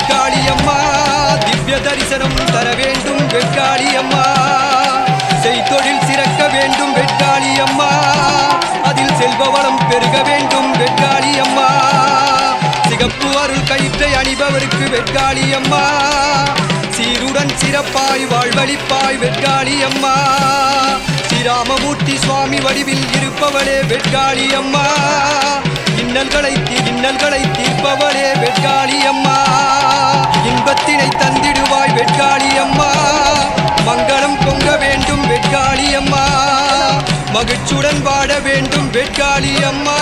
வெட்காளி அம்மா திவ்ய தரிசனம் தர வேண்டும் வெட்காளி அம்மா செய்தொழில் சிறக்க வேண்டும் வெட்காளி அம்மா அதில் செல்வ வளம் பெருக வேண்டும் வெட்காளி அம்மா சிகப்பு அருள் கயிற்றை அணிபவருக்கு வெட்காளி அம்மா சீருடன் சிறப்பாய் வாழ்வழிப்பாய் வெட்காளி ஸ்ரீராமமூர்த்தி சுவாமி வடிவில் இருப்பவளே வெட்காளி இன்னல்களை தீ இன்னல்களை தீர்ப்பவளே வெட்காளி அம்மா. இன்பத்தினை தந்திடுவாய் வெட்காளி அம்மா. மங்களம் பொங்க வேண்டும் வெட்காளி அம்மா. மகிழ்ச்சியுடன் வாட வேண்டும் வெட்காளி அம்மா.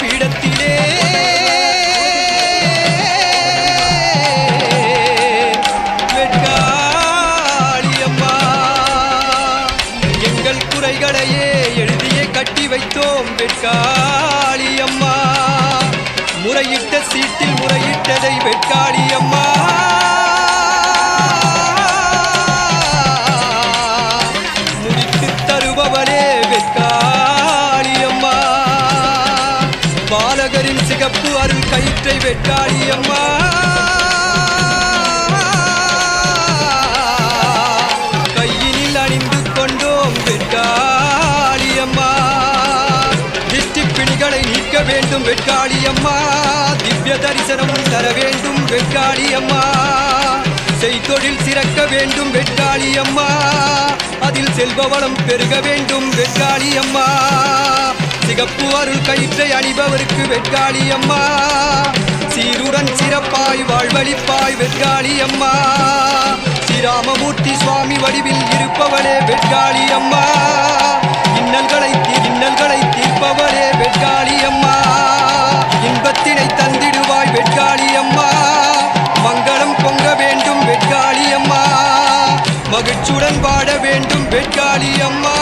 பீடத்திலே. வெட்காளியம்மா எங்கள் குறைகளையே எழுதியே கட்டி வைத்தோம். வெட்காளியம்மா முறையிட்ட சீட்டில் முறையிட்டதை வெட்காளியம்மா. பாலகரின் சிகப்பு அருள் கயிற்றை வெட்டாடி அம்மா. கையினில் அணிந்து கொண்டோம் வெட்டாளி அம்மா. திஷ்டி பிணிகளை நீக்க வேண்டும் வெட்டாளி அம்மா. திவ்ய தரிசனம் தர வேண்டும் வெட்டாளி அம்மா. செய்தொழில் சிறக்க வேண்டும் வெட்டாளி அம்மா. அதில் செல்வ வளம் பெருக வேண்டும் வெட்டாளி அம்மா. சிகப்பு அருள் கயிற்றை அணிபவருக்கு வெட்காளி அம்மா. சீருடன் சிறப்பாய் வாழ்வழிப்பாய் வெட்காளி அம்மா. ஸ்ரீராமமூர்த்தி சுவாமி வடிவில் இருப்பவளே வெட்காளி அம்மா. இன்னல்களை இன்னல்களை தீர்ப்பவளே வெட்காளி அம்மா. இன்பத்தினை தந்திடுவாய் வெட்காளி அம்மா. மங்களம் பொங்க வேண்டும் வெட்காளி அம்மா. மகிழ்ச்சியுடன் வாழ வேண்டும் வெட்காளி அம்மா.